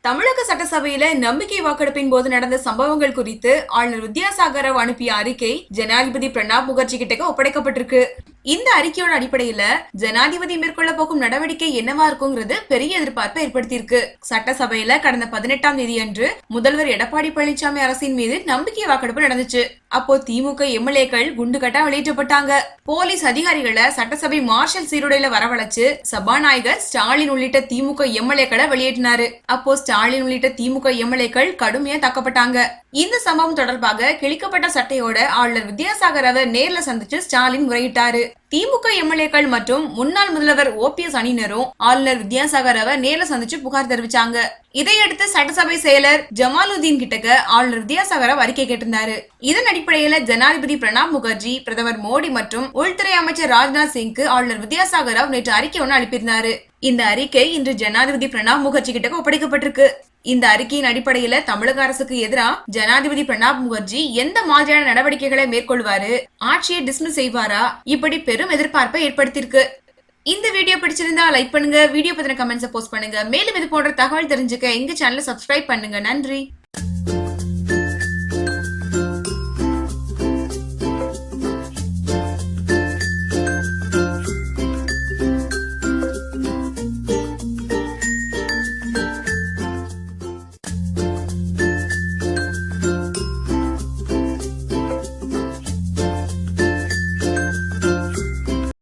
தமிழக சட்டசபையில நம்பிக்கை வாக்கெடுப்பின் போது நடந்த சம்பவங்கள் குறித்து ஆளுநர் வித்யாசாகர் ராவ் அனுப்பிய அறிக்கை ஜனாதிபதி பிரணாப் முகர்ஜி கிட்ட ஒப்படைக்கப்பட்டிருக்கு. இந்த அறிக்கையோட அடிப்படையில ஜனாதிபதி மேற்கொள்ள போகும் நடவடிக்கை என்னவா இருக்குங்கிறது பெரிய எதிர்பார்ப்பை ஏற்படுத்தியிருக்கு. சட்டசபையில கடந்த பதினெட்டாம் தேதி அன்று முதல்வர் எடப்பாடி பழனிசாமி அரசின் மீது நம்பிக்கை வாக்கெடுப்பு நடந்துச்சு. அப்போ திமுக எம்எல்ஏக்கள் குண்டுகட்டா வெளியேற்றப்பட்டாங்க போலீஸ் அதிகாரிகளை சட்டசபை மார்ஷல் சீருடையில வரவழைச்சு சபாநாயகர் ஸ்டாலின் உள்ளிட்ட திமுக எம்எல்ஏக்களை வெளியேற்றினாரு. அப்போ ஸ்டாலின் உள்ளிட்ட திமுக எம்எல்ஏக்கள் கடுமையா தாக்கப்பட்டாங்க. இந்த சம்பவம் தொடர்பாக கிழிக்கப்பட்ட சட்டையோட ஆளுநர் வித்யாசாகர் அவர் நேர்ல சந்திச்சு ஸ்டாலின் முறையிட்டாரு. திமுக எம்எல்ஏக்கள் மற்றும் முன்னாள் முதல்வர் ஓபிஎஸ் அணியினரும் ஆளுநர் வித்யாசாகர் ராவை நேரில் சந்திச்சு புகார் தெரிவிச்சாங்க. இதையடுத்து சட்டசபை செயலர் ஜமாலுதீன் கிட்டக்க ஆளுநர் வித்யாசாகர் அறிக்கை கேட்டிருந்தாரு. இதன் அடிப்படையில ஜனாதிபதி பிரணாப் முகர்ஜி பிரதமர் மோடி மற்றும் உள்துறை அமைச்சர் ராஜ்நாத் சிங்க்கு ஆளுநர் வித்யாசாகர் ராவ் நேற்று அறிக்கை ஒன்று அனுப்பியிருந்தாரு. இந்த அறிக்கை இன்று ஜனாதிபதி பிரணாப் முகர்ஜி கிட்ட ஒப்படைக்கப்பட்டிருக்கு. இந்த அறிக்கையின் அடிப்படையில தமிழக அரசுக்கு எதிராக ஜனாதிபதி பிரணாப் முகர்ஜி எந்த மாதிரியான நடவடிக்கைகளை மேற்கொள்வாரு? ஆட்சியை டிஸ்மிஸ் செய்வாரா? இப்படி பெரும் எதிர்பார்ப்பை ஏற்படுத்தியிருக்கு. இந்த வீடியோ பிடிச்சிருந்தா லைக் பண்ணுங்க வீடியோ பத்தின கமெண்ட்ஸை போஸ்ட் பண்ணுங்க. மேலும் இது போன்ற தகவல் தெரிஞ்சுக்க எங்க சேனலை சப்ஸ்கிரைப் பண்ணுங்க. நன்றி.